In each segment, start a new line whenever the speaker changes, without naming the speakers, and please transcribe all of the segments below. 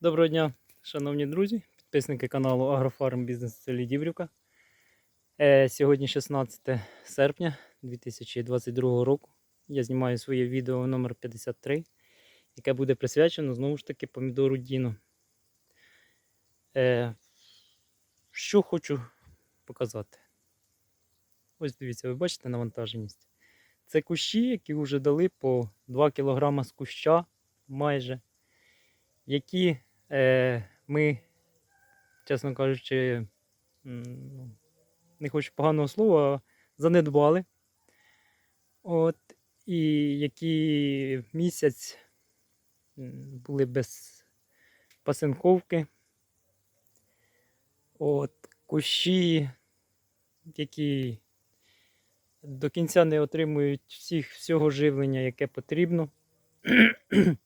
Доброго дня, шановні друзі, підписники каналу Агрофарм Бізнес в селі Дібрівка. Е, Сьогодні 16 серпня 2022 року. Я знімаю своє відео номер 53, яке буде присвячено знову ж таки помідору Діно. Е, Що хочу показати. Ось дивіться, ви бачите навантаженість. Це кущі, які вже дали по 2 кг з куща майже які е, ми, чесно кажучи, не хочу поганого слова, занедбали. От, і які місяць були без пасинковки. От, кущі, які до кінця не отримують всіх, всього живлення, яке потрібно.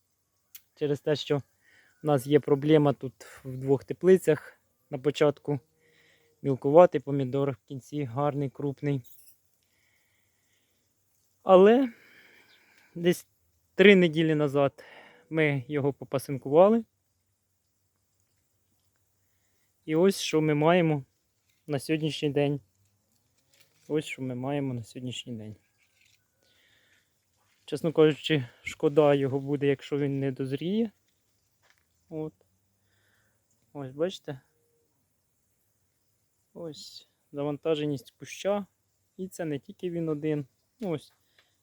Через те, що у нас є проблема тут в двох теплицях на початку. Мілкуватий помідор в кінці гарний, крупний. Але десь три неділі назад ми його попасинкували. І ось що ми маємо на сьогоднішній день. Ось що ми маємо на сьогоднішній день. Чесно кажучи, шкода його буде, якщо він не дозріє. От. Ось, бачите? Ось завантаженість куща. І це не тільки він один. Ну, ось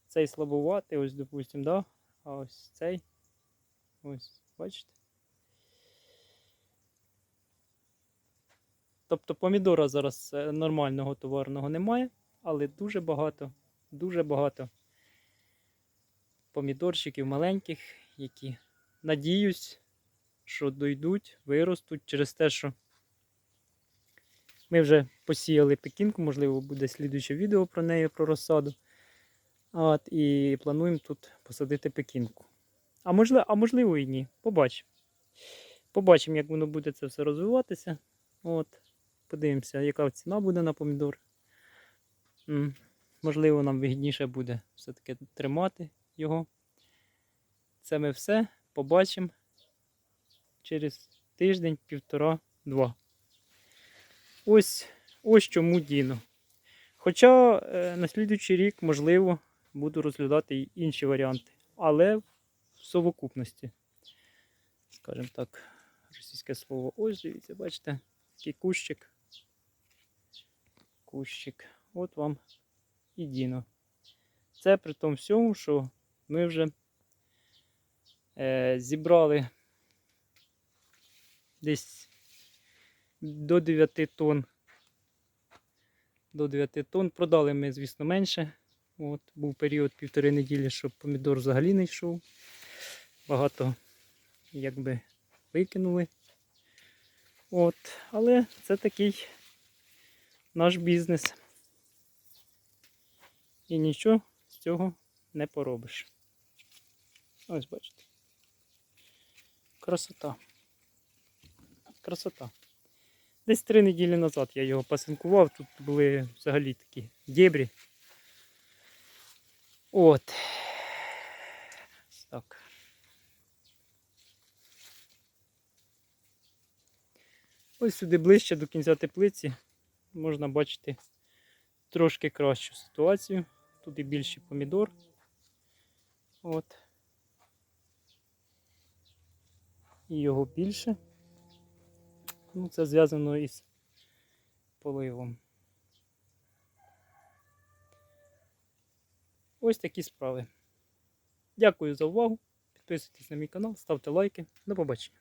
цей слабуватий, ось, допустимо, да? а ось цей. Ось, бачите? Тобто помідора зараз е, нормального товарного немає, але дуже багато, дуже багато помідорчиків маленьких, які, надіюсь, що дойдуть, виростуть через те, що ми вже посіяли пекінку, можливо, буде слідуюче відео про неї, про розсаду. От, І плануємо тут посадити пекінку. А можливо, а можливо і ні. Побачимо. Побачимо, як воно буде це все розвиватися. От. Подивимося, яка ціна буде на помідор. Можливо, нам вигідніше буде все-таки тримати його. Це ми все побачимо через тиждень, півтора, два. Ось ось чому Діно. Хоча е, на слідуючий рік, можливо, буду розглядати й інші варіанти, але в совокупності. Скажімо так, російське слово. Ось дивіться, бачите, такий кущик. Кущик. От вам і Діно. Це при тому всьому, що ми вже е, зібрали десь до 9 тонн. До 9 тонн. Продали ми, звісно, менше. От, Був період півтори неділі, щоб помідор взагалі не йшов. Багато якби викинули. От, Але це такий наш бізнес. І нічого з цього не поробиш. Ось бачите. Красота. Красота. Десь три неділі назад я його пасинкував, тут були взагалі такі дєбрі. От. Так. Ось сюди ближче до кінця теплиці можна бачити трошки кращу ситуацію. Тут і більший помідор. От. І його більше. Ну, це зв'язано із поливом. Ось такі справи. Дякую за увагу. Підписуйтесь на мій канал, ставте лайки. До побачення.